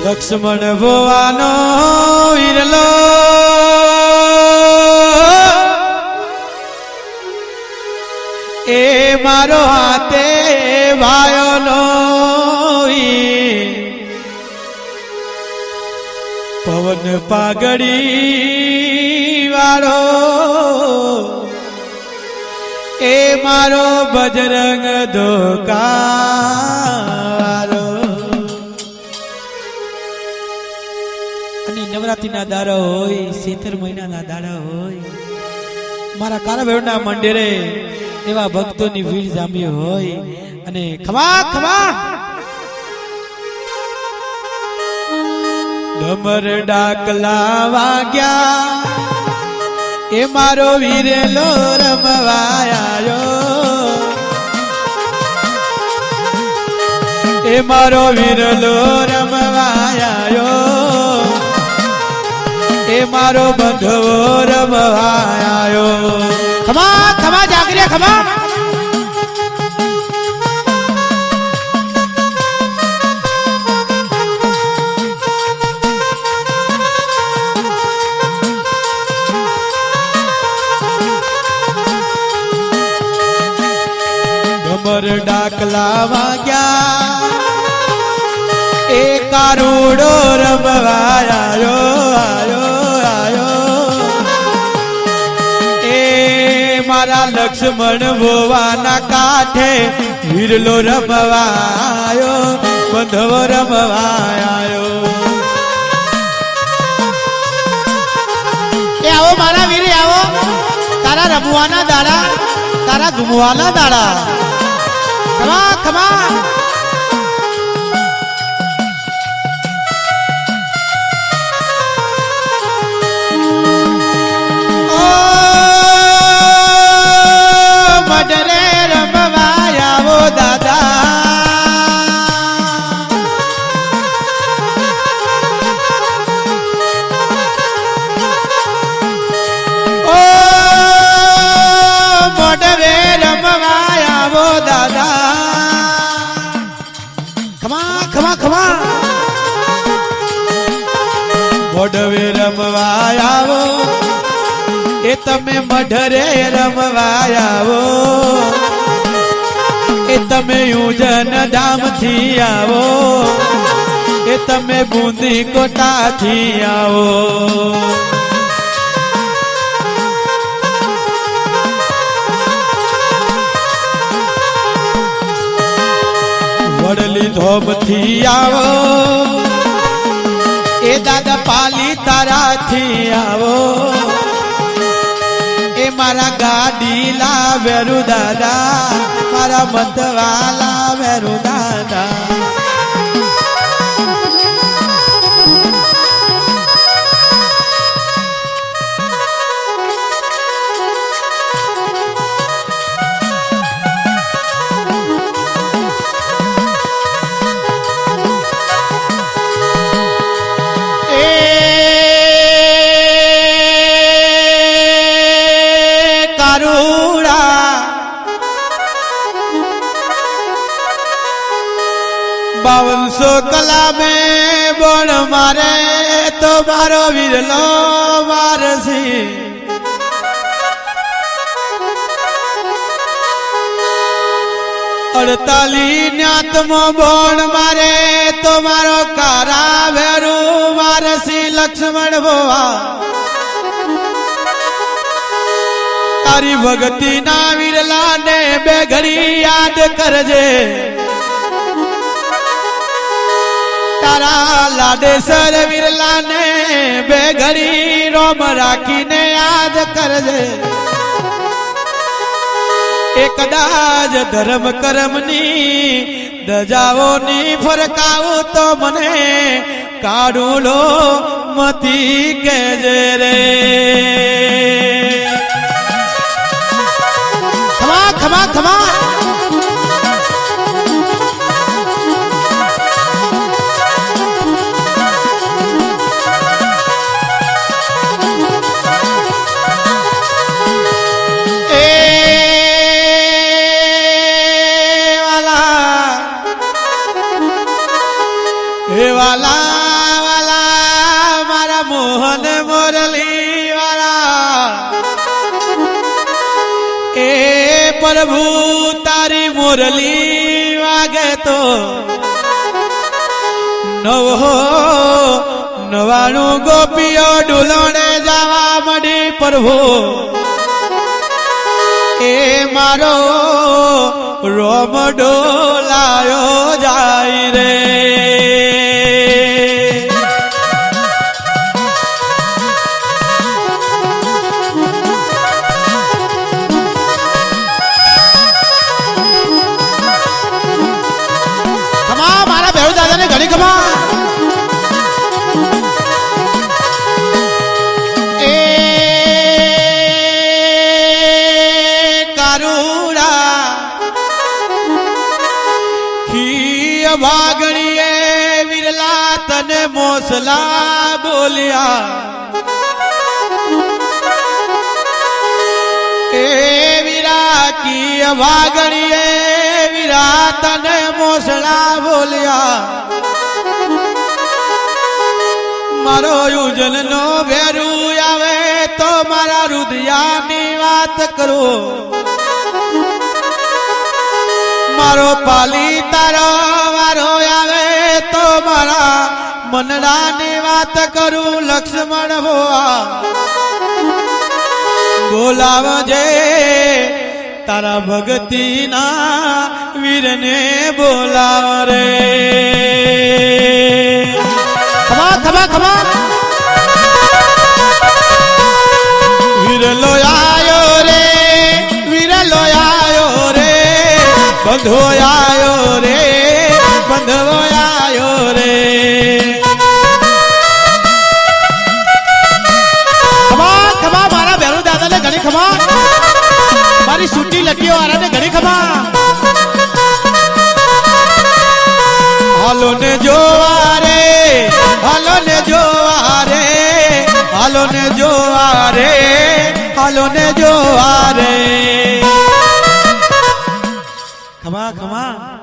લક્ષ્મણ ભવાનો હિરલો એ મારો હાથે ભાયોનો પવન પાગડી વાળો એ મારો બજરંગ ધોકારો અને નવરાત્રીના દાડા હોય, શેતર મહિનાના દાડા હોય, મારા કારાવેરના મંદિરે એવા ભક્તોની ભીડ જામી હોય અને ખમા ખવા ડમર ડાકલા વાગ્યા. એ મારો વીરેલો રમવાયો એ મારો વીરલો રમવાયો એ મારો બંધવો રમવાયો ખમા ખમા, જાગરે, ખમા. ડાકલા વાગ્યા એ કારુડો રમવાયો આયો આયો. એ મારા લક્ષ્મણ ભોવાના કાંઠે વીરલો રમવાયો, બંધવો રમવાયો. એ આવો મારા વીરે, આવો. તારા રમવાના દાડા, તારા ઘૂમવાના દાડા. ખમા come ઓ ખમા ખમા. મોઢવે રમવા આવો. એ તમે મઢરે રમવા આવો. એ તમે ઉજન ધામથી આવો. એ તમે બુંદી કોટાથી આવો. વડલી ધોબથી આવો. એ દાદા પાલી તારાથી આવો. એ મારા ગાડી લાવેરું દાદા, મારા મતવા લાવેરું દાદા. બાવનસો કલામે બોણ મારે તો મારો વિરલો મારસી અડતાલી ન્યાતમો બોણ મારે તો મારો કારા ભેરું મારસી લક્ષ્મણ ભોવા. તારી ભગતી ના વિરલા ને બે ઘડી યાદ કરજે. તારા લાડેસર વિરલા ને બે ઘડી રોમ રાખીને યાદ કરજે. એ કદાચ ધર્મ કરમની દજાઓની ફરકાવું તો મને કાઢુલો મતી કેજે રે. પ્રભુ તારી મુરલી વાગે તો નવો નવાણું ગોપીઓ ડુલોણે જવા મળી પ્રભુ એ મારો રોમ ડોલાયો જાય રે મોસલા બોલ્યા. એ વીરા વાગણીએ ભાગણીએ વીરા તને મોસલા બોલ્યા. મારો યુજન નો ભેરું આવે તો મારા રુદિયાની વાત કરો. મારો પાલી તારો વારો આવે તો મારા મનડાની વાત કરું, લક્ષ્મણ હોવા. બોલાવજે તારા ભગતીના વીરને બોલાવ રે ખમા ખમા ખમા. વિરલો આયો રે વિરલો આયો રે, બંધો આયો રે. હાલો ને જોવા રે હાલો ને જોવા રે હાલો ને જોવા રે હાલો ને જોવા રે ખમા ખમા.